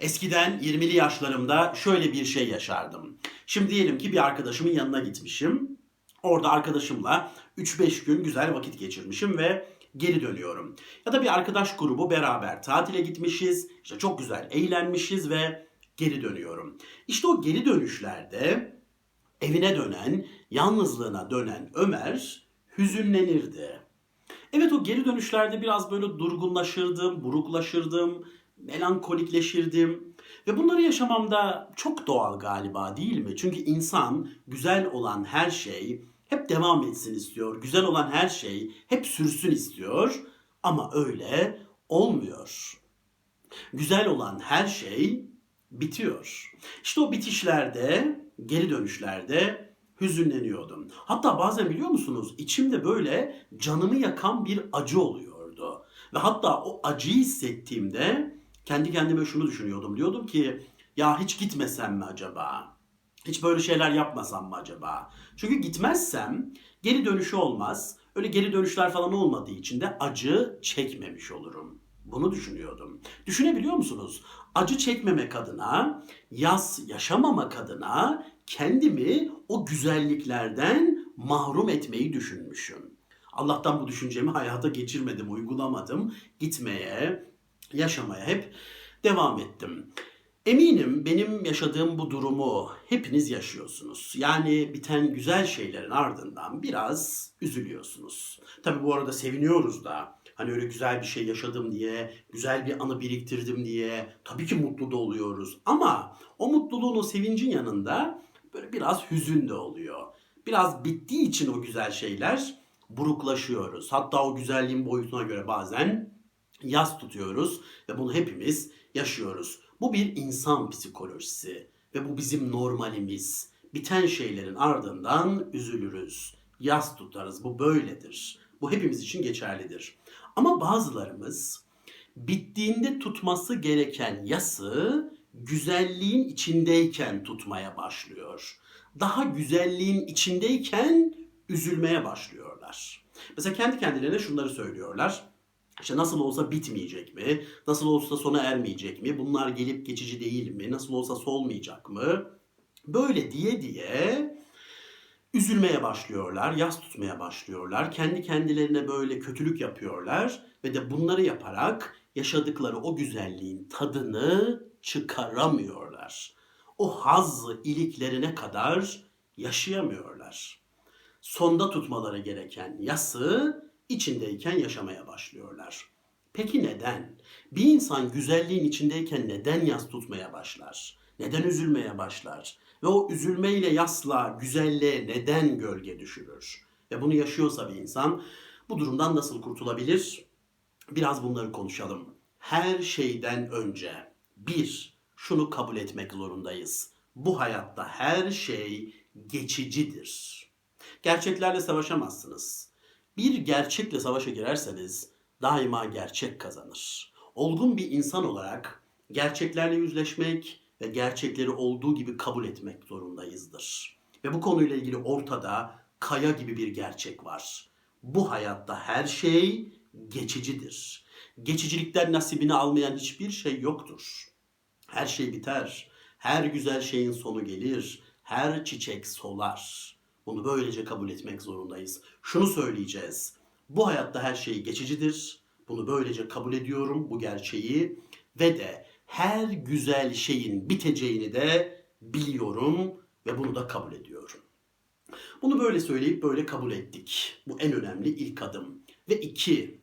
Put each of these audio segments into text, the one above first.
Eskiden 20'li yaşlarımda şöyle bir şey yaşardım. Şimdi diyelim ki bir arkadaşımın yanına gitmişim. Orada arkadaşımla 3-5 gün güzel vakit geçirmişim ve geri dönüyorum. Ya da bir arkadaş grubu beraber tatile gitmişiz. İşte çok güzel eğlenmişiz ve geri dönüyorum. İşte o geri dönüşlerde evine dönen, yalnızlığına dönen Ömer hüzünlenirdi. Evet o geri dönüşlerde biraz böyle durgunlaşırdım, buruklaşırdım, melankolikleşirdim. Ve bunları yaşamamda çok doğal galiba değil mi? Çünkü insan güzel olan her şey hep devam etsin istiyor. Güzel olan her şey hep sürsün istiyor. Ama öyle olmuyor. Güzel olan her şey bitiyor. İşte o bitişlerde, geri dönüşlerde hüzünleniyordum. Hatta bazen biliyor musunuz içimde böyle canımı yakan bir acı oluyordu. Ve hatta o acıyı hissettiğimde kendi kendime şunu düşünüyordum. Diyordum ki ya hiç gitmesem mi acaba? Hiç böyle şeyler yapmasam mı acaba? Çünkü gitmezsem geri dönüşü olmaz. Öyle geri dönüşler falan olmadığı için de acı çekmemiş olurum. Bunu düşünüyordum. Düşünebiliyor musunuz? Acı çekmemek adına, yas yaşamamak adına kendimi o güzelliklerden mahrum etmeyi düşünmüşüm. Allah'tan bu düşüncemi hayata geçirmedim, uygulamadım. Gitmeye, yaşamaya hep devam ettim. Eminim benim yaşadığım bu durumu hepiniz yaşıyorsunuz. Yani biten güzel şeylerin ardından biraz üzülüyorsunuz. Tabi bu arada seviniyoruz da. Hani öyle güzel bir şey yaşadım diye, güzel bir anı biriktirdim diye tabii ki mutlu da oluyoruz. Ama o mutluluğun, o sevincin yanında böyle biraz hüzün de oluyor. Biraz bittiği için o güzel şeyler buruklaşıyoruz. Hatta o güzelliğin boyutuna göre bazen yas tutuyoruz ve bunu hepimiz yaşıyoruz. Bu bir insan psikolojisi ve bu bizim normalimiz. Biten şeylerin ardından üzülürüz. Yas tutarız. Bu böyledir. Bu hepimiz için geçerlidir. Ama bazılarımız bittiğinde tutması gereken yası güzelliğin içindeyken tutmaya başlıyor. Daha güzelliğin içindeyken üzülmeye başlıyorlar. Mesela kendi kendilerine şunları söylüyorlar. İşte nasıl olsa bitmeyecek mi? Nasıl olsa sona ermeyecek mi? Bunlar gelip geçici değil mi? Nasıl olsa solmayacak mı? Böyle diye diye üzülmeye başlıyorlar, yas tutmaya başlıyorlar. Kendi kendilerine böyle kötülük yapıyorlar ve de bunları yaparak yaşadıkları o güzelliğin tadını çıkaramıyorlar. O hazzı iliklerine kadar yaşayamıyorlar. Sonda tutmaları gereken yası içindeyken yaşamaya başlıyorlar. Peki neden? Bir insan güzelliğin içindeyken neden yas tutmaya başlar? Neden üzülmeye başlar? Ve o üzülmeyle yasla güzelliğe neden gölge düşürür? Ve bunu yaşıyorsa bir insan bu durumdan nasıl kurtulabilir? Biraz bunları konuşalım. Her şeyden önce bir, şunu kabul etmek zorundayız. Bu hayatta her şey geçicidir. Gerçeklerle savaşamazsınız. Bir gerçekle savaşa girerseniz daima gerçek kazanır. Olgun bir insan olarak gerçeklerle yüzleşmek ve gerçekleri olduğu gibi kabul etmek zorundayızdır. Ve bu konuyla ilgili ortada kaya gibi bir gerçek var. Bu hayatta her şey geçicidir. Geçicilikten nasibini almayan hiçbir şey yoktur. Her şey biter. Her güzel şeyin sonu gelir. Her çiçek solar. Bunu böylece kabul etmek zorundayız. Şunu söyleyeceğiz. Bu hayatta her şey geçicidir. Bunu böylece kabul ediyorum bu gerçeği ve de her güzel şeyin biteceğini de biliyorum ve bunu da kabul ediyorum. Bunu böyle söyleyip böyle kabul ettik. Bu en önemli ilk adım. Ve iki,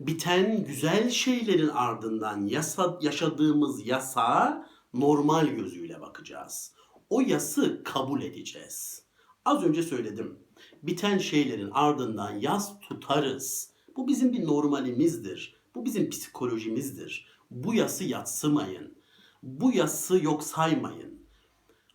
biten güzel şeylerin ardından yasa, yaşadığımız yasa normal gözüyle bakacağız. O yası kabul edeceğiz. Az önce söyledim. Biten şeylerin ardından yas tutarız. Bu bizim bir normalimizdir. Bu bizim psikolojimizdir. Bu yası yatsımayın. Bu yası yok saymayın.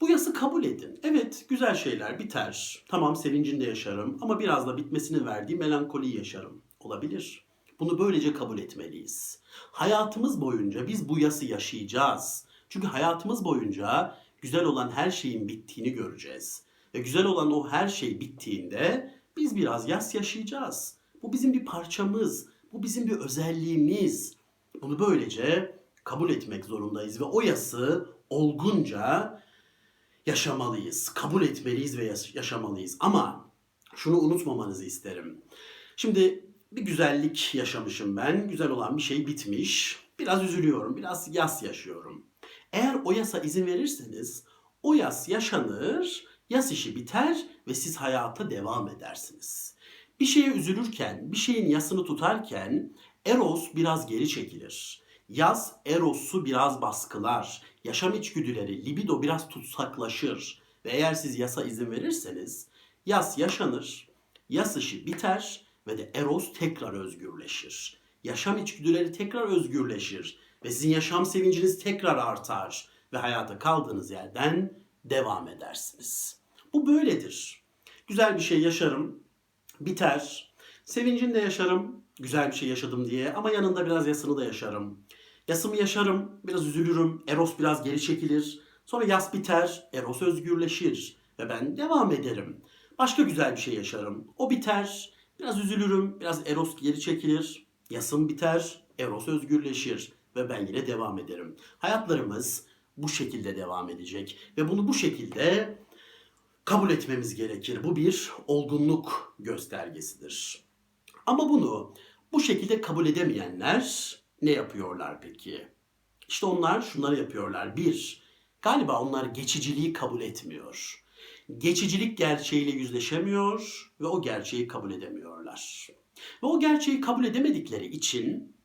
Bu yası kabul edin. Evet güzel şeyler biter. Tamam sevincinde yaşarım ama biraz da bitmesini verdiği melankoli yaşarım. Olabilir. Bunu böylece kabul etmeliyiz. Hayatımız boyunca biz bu yası yaşayacağız. Çünkü hayatımız boyunca güzel olan her şeyin bittiğini göreceğiz. Ve güzel olan o her şey bittiğinde biz biraz yas yaşayacağız. Bu bizim bir parçamız. Bu bizim bir özelliğimiz. Bunu böylece kabul etmek zorundayız ve o yası olgunca yaşamalıyız. Kabul etmeliyiz ve yaş- yaşamalıyız. Ama şunu unutmamanızı isterim. Şimdi bir güzellik yaşamışım ben. Güzel olan bir şey bitmiş. Biraz üzülüyorum. Biraz yas yaşıyorum. Eğer o yasa izin verirseniz o yas yaşanır, yas işi biter ve siz hayata devam edersiniz. Bir şeye üzülürken, bir şeyin yasını tutarken Eros biraz geri çekilir. Yaz Eros'u biraz baskılar. Yaşam içgüdüleri, libido biraz tutsaklaşır. Ve eğer siz yasa izin verirseniz yas yaşanır, yas işi biter ve de Eros tekrar özgürleşir. Yaşam içgüdüleri tekrar özgürleşir ve sizin yaşam sevinciniz tekrar artar ve hayata kaldığınız yerden devam edersiniz. Bu böyledir. Güzel bir şey yaşarım, biter. Sevincini yaşarım, güzel bir şey yaşadım diye ama yanında biraz yasını da yaşarım. Yasımı yaşarım, biraz üzülürüm, Eros biraz geri çekilir. Sonra yas biter, Eros özgürleşir ve ben devam ederim. Başka güzel bir şey yaşarım. O biter, biraz üzülürüm, biraz Eros geri çekilir. Yasım biter, Eros özgürleşir ve ben yine devam ederim. Hayatlarımız bu şekilde devam edecek ve bunu bu şekilde kabul etmemiz gerekir. Bu bir olgunluk göstergesidir. Ama bunu bu şekilde kabul edemeyenler ne yapıyorlar peki? İşte onlar şunları yapıyorlar. Bir, galiba onlar geçiciliği kabul etmiyor. Geçicilik gerçeğiyle yüzleşemiyor ve o gerçeği kabul edemiyorlar. Ve o gerçeği kabul edemedikleri için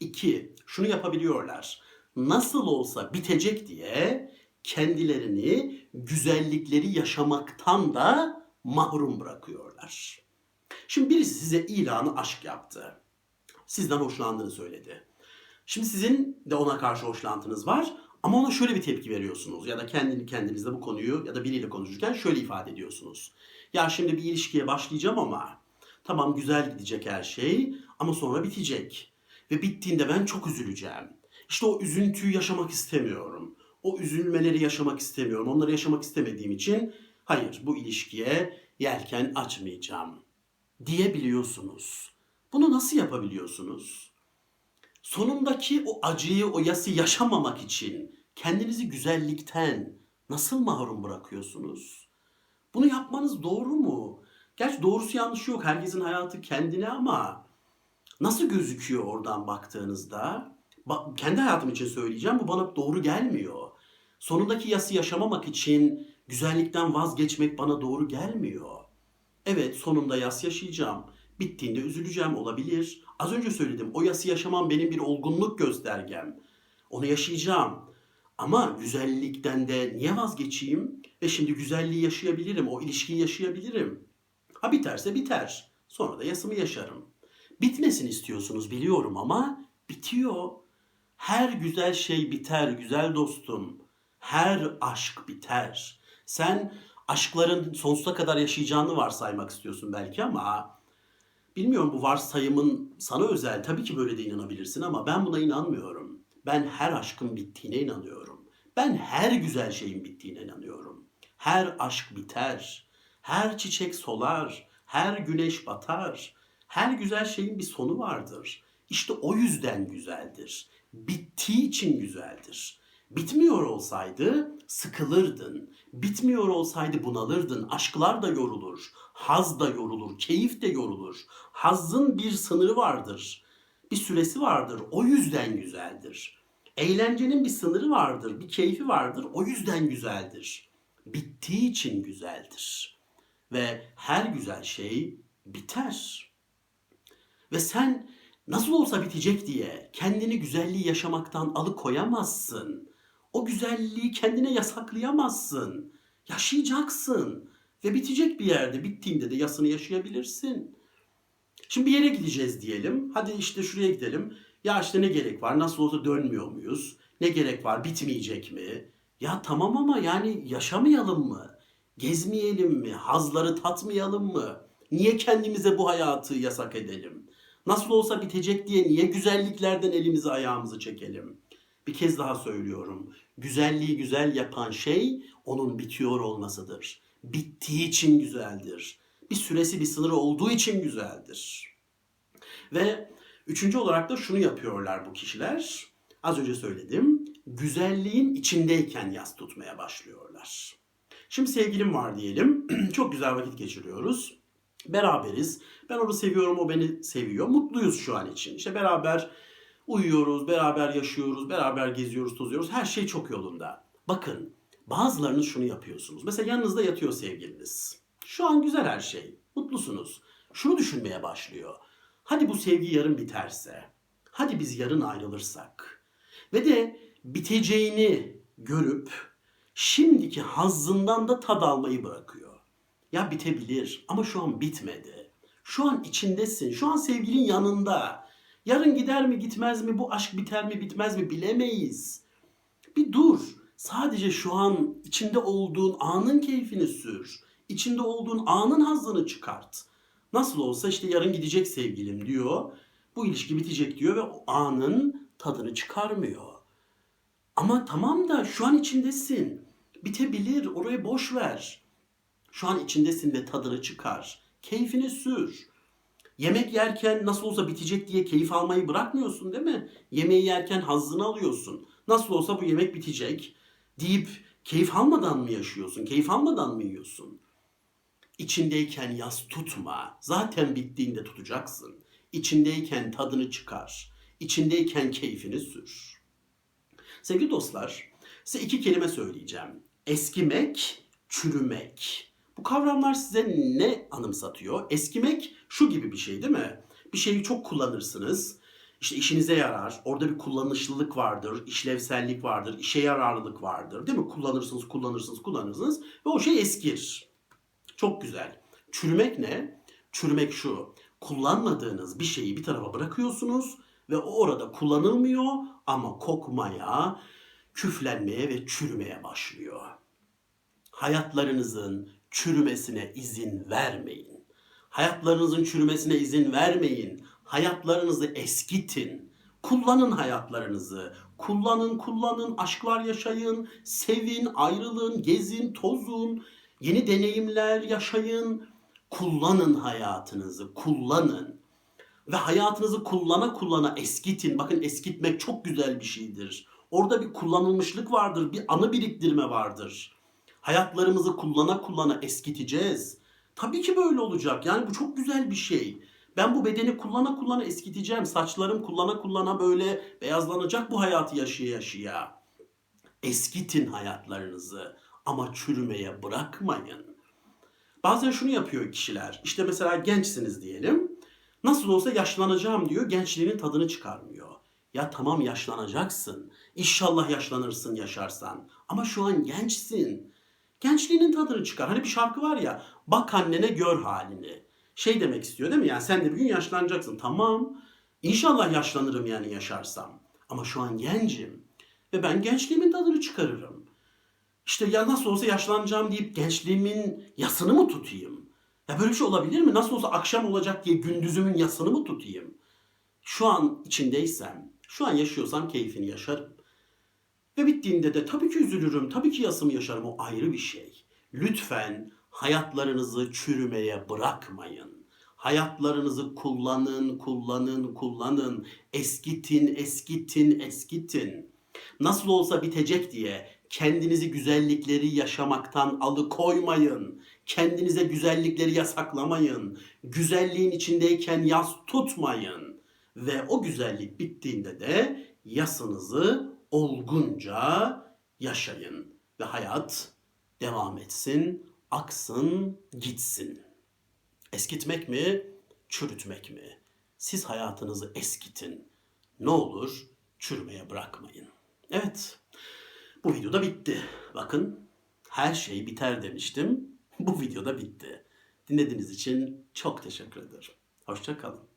iki, şunu yapabiliyorlar. Nasıl olsa bitecek diye kendilerini güzellikleri yaşamaktan da mahrum bırakıyorlar. Şimdi birisi size ilanı aşk yaptı. Sizden hoşlandığını söyledi. Şimdi sizin de ona karşı hoşlantınız var ama ona şöyle bir tepki veriyorsunuz ya da kendini kendinizde bu konuyu ya da biriyle konuşurken şöyle ifade ediyorsunuz. Ya şimdi bir ilişkiye başlayacağım ama tamam güzel gidecek her şey ama sonra bitecek. Ve bittiğinde ben çok üzüleceğim. İşte o üzüntüyü yaşamak istemiyorum. O üzülmeleri yaşamak istemiyorum. Onları yaşamak istemediğim için hayır bu ilişkiye yelken açmayacağım diyebiliyorsunuz. Bunu nasıl yapabiliyorsunuz? Sonundaki o acıyı, o yası yaşamamak için kendinizi güzellikten nasıl mahrum bırakıyorsunuz? Bunu yapmanız doğru mu? Gerçi doğrusu yanlışı yok. Herkesin hayatı kendine ama nasıl gözüküyor oradan baktığınızda? Kendi hayatım için söyleyeceğim. Bu bana doğru gelmiyor. Sonundaki yası yaşamamak için güzellikten vazgeçmek bana doğru gelmiyor. Evet sonunda yas yaşayacağım. Bittiğinde üzüleceğim olabilir. Az önce söyledim o yası yaşamam benim bir olgunluk göstergem. Onu yaşayacağım. Ama güzellikten de niye vazgeçeyim? Ve şimdi güzelliği yaşayabilirim, o ilişkiyi yaşayabilirim. Ha biterse biter. Sonra da yasımı yaşarım. Bitmesini istiyorsunuz biliyorum ama bitiyor. Her güzel şey biter güzel dostum. Her aşk biter. Sen aşkların sonsuza kadar yaşayacağını varsaymak istiyorsun belki ama bilmiyorum bu varsayımın sana özel. Tabii ki böyle de inanabilirsin ama ben buna inanmıyorum. Ben her aşkın bittiğine inanıyorum. Ben her güzel şeyin bittiğine inanıyorum. Her aşk biter. Her çiçek solar. Her güneş batar. Her güzel şeyin bir sonu vardır. İşte o yüzden güzeldir. Bittiği için güzeldir. Bitmiyor olsaydı sıkılırdın. Bitmiyor olsaydı bunalırdın. Aşklar da yorulur. Haz da yorulur. Keyif de yorulur. Hazzın bir sınırı vardır. Bir süresi vardır. O yüzden güzeldir. Eğlencenin bir sınırı vardır. Bir keyfi vardır. O yüzden güzeldir. Bittiği için güzeldir. Ve her güzel şey biter. Ve sen nasıl olsa bitecek diye kendini güzelliği yaşamaktan alıkoyamazsın. O güzelliği kendine yasaklayamazsın. Yaşayacaksın. Ve bitecek bir yerde. Bittiğinde de yasını yaşayabilirsin. Şimdi bir yere gideceğiz diyelim. Hadi işte şuraya gidelim. Ya işte ne gerek var? Nasıl olsa dönmüyor muyuz? Ne gerek var? Bitmeyecek mi? Ya tamam ama yani yaşamayalım mı? Gezmeyelim mi? Hazları tatmayalım mı? Niye kendimize bu hayatı yasak edelim? Nasıl olsa bitecek diye niye güzelliklerden elimizi ayağımızı çekelim? Bir kez daha söylüyorum. Güzelliği güzel yapan şey onun bitiyor olmasıdır. Bittiği için güzeldir. Bir süresi bir sınırı olduğu için güzeldir. Ve üçüncü olarak da şunu yapıyorlar bu kişiler. Az önce söyledim. Güzelliğin içindeyken yas tutmaya başlıyorlar. Şimdi sevgilim var diyelim. Çok güzel vakit geçiriyoruz. Beraberiz. Ben onu seviyorum, o beni seviyor. Mutluyuz şu an için. İşte beraber uyuyoruz, beraber yaşıyoruz, beraber geziyoruz, tozuyoruz. Her şey çok yolunda. Bakın, bazılarınız şunu yapıyorsunuz. Mesela yanınızda yatıyor sevgiliniz. Şu an güzel her şey. Mutlusunuz. Şunu düşünmeye başlıyor. Hadi bu sevgi yarın biterse. Hadi biz yarın ayrılırsak. Ve de biteceğini görüp şimdiki hazzından da tad almayı bırakıyor. Ya bitebilir ama şu an bitmedi. Şu an içindesin. Şu an sevgilin yanında. Yarın gider mi gitmez mi bu aşk biter mi bitmez mi bilemeyiz. Bir dur. Sadece şu an içinde olduğun anın keyfini sür. İçinde olduğun anın hazzını çıkart. Nasıl olsa işte yarın gidecek sevgilim diyor. Bu ilişki bitecek diyor ve o anın tadını çıkarmıyor. Ama tamam da şu an içindesin. Bitebilir. Orayı boş ver. Şu an içindesin ve tadını çıkar. Keyfini sür. Yemek yerken nasıl olsa bitecek diye keyif almayı bırakmıyorsun değil mi? Yemeği yerken hazzını alıyorsun. Nasıl olsa bu yemek bitecek deyip keyif almadan mı yaşıyorsun? Keyif almadan mı yiyorsun? İçindeyken yas tutma. Zaten bittiğinde tutacaksın. İçindeyken tadını çıkar. İçindeyken keyfini sür. Sevgili dostlar, size iki kelime söyleyeceğim. Eskimek, çürümek. Bu kavramlar size ne anımsatıyor? Eskimek şu gibi bir şey değil mi? Bir şeyi çok kullanırsınız. İşte işinize yarar. Orada bir kullanışlılık vardır, işlevsellik vardır, işe yararlılık vardır. Değil mi? Kullanırsınız, kullanırsınız, kullanırsınız ve o şey eskir. Çok güzel. Çürümek ne? Çürümek şu. Kullanmadığınız bir şeyi bir tarafa bırakıyorsunuz ve o orada kullanılmıyor ama kokmaya, küflenmeye ve çürümeye başlıyor. Hayatlarınızın çürümesine izin vermeyin. Hayatlarınızın çürümesine izin vermeyin. Hayatlarınızı eskitin. Kullanın hayatlarınızı. Kullanın, kullanın, aşklar yaşayın, sevin, ayrılın, gezin, tozun, yeni deneyimler yaşayın. Kullanın hayatınızı, kullanın. Ve hayatınızı kullana kullana eskitin. Bakın eskitmek çok güzel bir şeydir. Orada bir kullanılmışlık vardır, bir anı biriktirme vardır. Hayatlarımızı kullana kullana eskiteceğiz. Tabii ki böyle olacak. Yani bu çok güzel bir şey. Ben bu bedeni kullana kullana eskiteceğim. Saçlarım kullana kullana böyle beyazlanacak bu hayatı yaşaya yaşaya. Eskitin hayatlarınızı ama çürümeye bırakmayın. Bazen şunu yapıyor kişiler. İşte mesela gençsiniz diyelim. Nasıl olsa yaşlanacağım diyor. Gençliğinin tadını çıkarmıyor. Ya tamam yaşlanacaksın. İnşallah yaşlanırsın yaşarsan. Ama şu an gençsin. Gençliğinin tadını çıkar. Hani bir şarkı var ya. Bak annene gör halini. Şey demek istiyor değil mi? Yani sen de bir gün yaşlanacaksın. Tamam. İnşallah yaşlanırım yani yaşarsam. Ama şu an gencim. Ve ben gençliğimin tadını çıkarırım. İşte ya nasıl olsa yaşlanacağım deyip gençliğimin yasını mı tutayım? Ya böyle bir şey olabilir mi? Nasıl olsa akşam olacak diye gündüzümün yasını mı tutayım? Şu an içindeysem, şu an yaşıyorsam keyfini yaşarım. Ve bittiğinde de tabii ki üzülürüm, tabii ki yasımı yaşarım. O ayrı bir şey. Lütfen hayatlarınızı çürümeye bırakmayın. Hayatlarınızı kullanın, kullanın, kullanın. Eskitin, eskitin, eskitin. Nasıl olsa bitecek diye kendinizi güzellikleri yaşamaktan alıkoymayın. Kendinize güzellikleri yasaklamayın. Güzelliğin içindeyken yas tutmayın. Ve o güzellik bittiğinde de yasınızı olgunca yaşayın. Ve hayat devam etsin, aksın, gitsin. Eskitmek mi, çürütmek mi? Siz hayatınızı eskitin. Ne olur çürümeye bırakmayın. Evet, bu videoda bitti. Bakın, her şey biter demiştim. Bu videoda bitti. Dinlediğiniz için çok teşekkür ederim. Hoşçakalın.